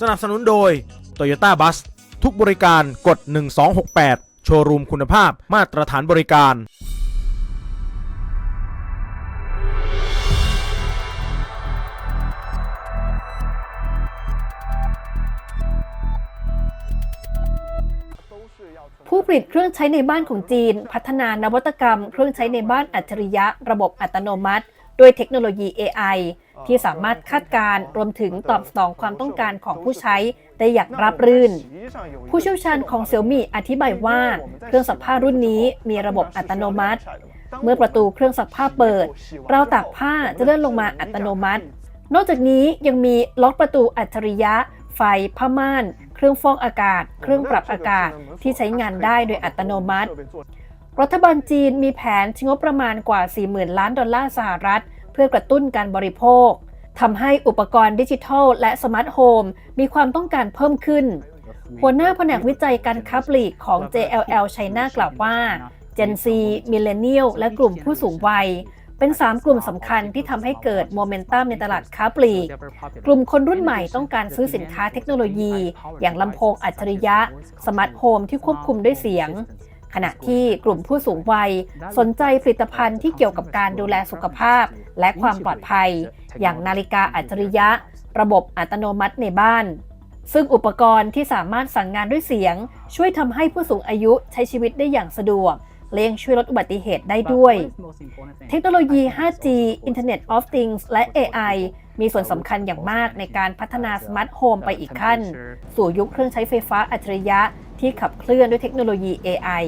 สนับสนุนโดย Toyota Bus ทุกบริการกด 1268 โชว์รูมคุณภาพมาตรฐานบริการ ผู้ผลิตเครื่องใช้ในบ้านของจีน พัฒนานวัตกรรม เครื่องใช้ในบ้านอัจฉริยะ ระบบอัตโนมัติ ด้วยเทคโนโลยี AI ที่สามารถคาดการณ์รวมถึงตอบสนองความต้องการของผู้ใช้ได้อย่างราบรื่น ผู้เชี่ยวชาญของเซี่ยมี่อธิบายว่า เครื่องซักผ้ารุ่นนี้มีระบบอัตโนมัติ เมื่อประตูเครื่องซักผ้าเปิดราวตากผ้าจะเลื่อนลงมาอัตโนมัติ นอกจากนี้ยังมีล็อกประตูอัจฉริยะ ไฟผ้าม่าน เครื่องฟอกอากาศ เครื่องปรับอากาศที่ใช้งานได้โดยอัตโนมัติ รัฐบาลจีนมีแผนใช้งบประมาณกว่า 40,000 ล้านดอลลาร์สหรัฐเพื่อกระตุ้นการบริโภคทำให้อุปกรณ์ดิจิทัล และสมาร์ทโฮมมีความต้องการเพิ่มขึ้น หัวหน้าแผนกวิจัยการค้าปลีกของ JLL China กล่าวว่า Gen Z Millennial และกลุ่มผู้สูงวัย เป็น 3 กลุ่มสำคัญที่ทำให้เกิดโมเมนตัมในตลาดค้าปลีก กลุ่มคนรุ่นใหม่ต้องการซื้อสินค้าเทคโนโลยี อย่างลำโพงอัจฉริยะ สมาร์ทโฮมที่ควบคุมด้วยเสียง ขณะที่กลุ่มผู้สูงวัย สนใจผลิตภัณฑ์ที่เกี่ยวกับการดูแลสุขภาพ และความปลอดภัย อย่างนาฬิกาอัจฉริยะ ระบบอัตโนมัติในบ้าน ซึ่งอุปกรณ์ที่สามารถสั่งงานด้วยเสียง ช่วยทำให้ผู้สูงอายุใช้ชีวิตได้อย่างสะดวกและยังช่วยลดอุบัติเหตุได้ด้วย เทคโนโลยี 5G Internet of Things และ AI มีส่วนสำคัญอย่างมากในการพัฒนาสมาร์ทโฮมไปอีกขั้น สู่ยุคเครื่องใช้ไฟฟ้าอัจฉริยะ ที่ขับเคลื่อนด้วยเทคโนโลยี AI